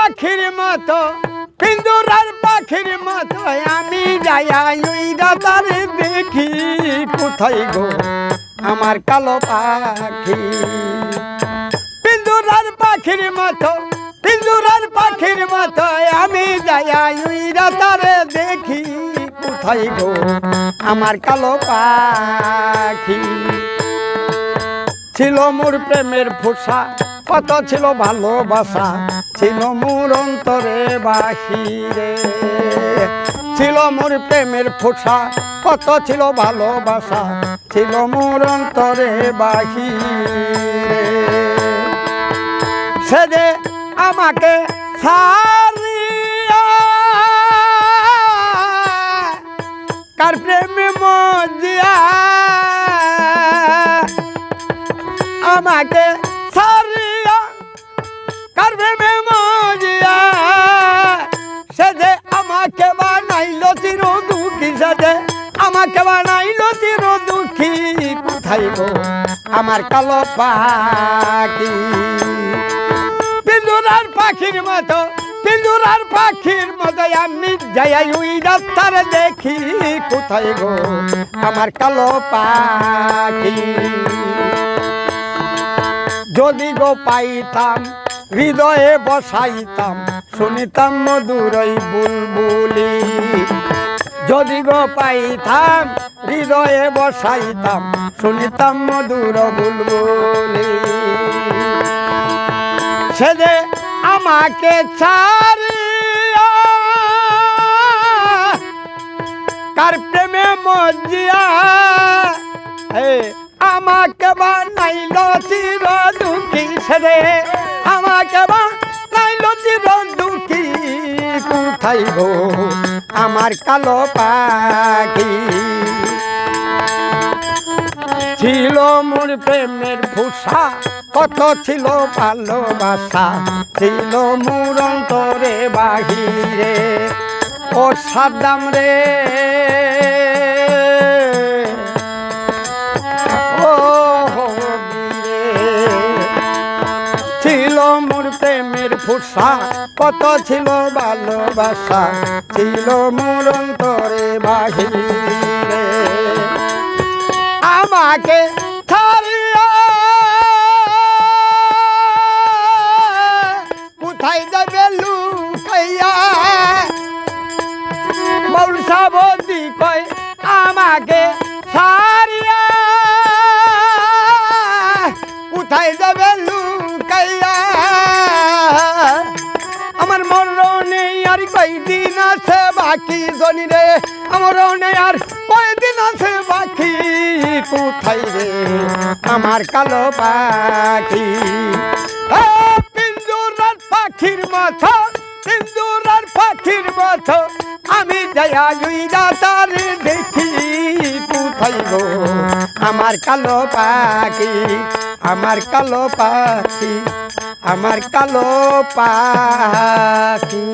পাখির মতো পিন্দুরার পাখির মতো আমি যাই উইরা তারে দেখি কোথায় গো আমার কালো পাখি। পিন্দুরার পাখির মতো পিন্দুরার পাখির মতো আমি যাই উইরা তারে দেখি কোথায় গো আমার কালো পাখি। ছিল মোর প্রেমের ফোসা কত ছিল ভালোবাসা? ছিল মোর অন্তরে বাহিরে। ছিল মোর প্রেমের ফোসা, কত ছিল ভালোবাসা? ছিল মোর অন্তরে বাহিরে। সে যে আমাকে কার প্রেমে মজিয়া, আমাকে চির দুঃখী আমাকে দুঃখী। কোথায় গো আমার কালো পাখি? পিন্দুরার পাখির মতো, পিন্দুরার পাখির মতো আমি যাই ওই রাস্তার দেখি। কোথায় গো আমার কালো পাখি? যদি গো পাইতাম, হৃদয়ে বসাইতাম, শুনিতাম মধুরই বুলবুলি যদি গো পাইতাম, হৃদয়ে বসাইতাম, শুনিতাম মধুর বুলবুলি। সে যে আমাকে ছাড়িয়া, কার প্রেমে মজিয়া, হে, আমাকে বানাইল চির দুঃখী সে আমাকে বানাইল কোথায় গো আমার কালো পাখি। ছিল মোর প্রেমের ভূষা, কত ছিল ভালোবাসা। ছিল মোর অন্তরে বাহিরে, ও সাদাম রে। প্রেমের ফুসা, কত ছিল ভালোবাসা, ছিল মোর অন্তরে বাহিরে। আমাকে ছাড়িয়া কোথায় যাবে লুকাইয়া? বন্দি কয়, আমাকে ছাড়িয়া। কোথায় বাকি জনি রে, আমার মরণে আর কয়দিন আছে বাকি? কোথায় রে আমার কালো পাখি? পিঞ্জুরার পাখির মতো পিঞ্জুরার পাখির মতো আমি যাইয়া জুইরা তার দেখি। কোথায় আমার কালো পাখি? আমার কালো পাখি, আমার কালো পাখি।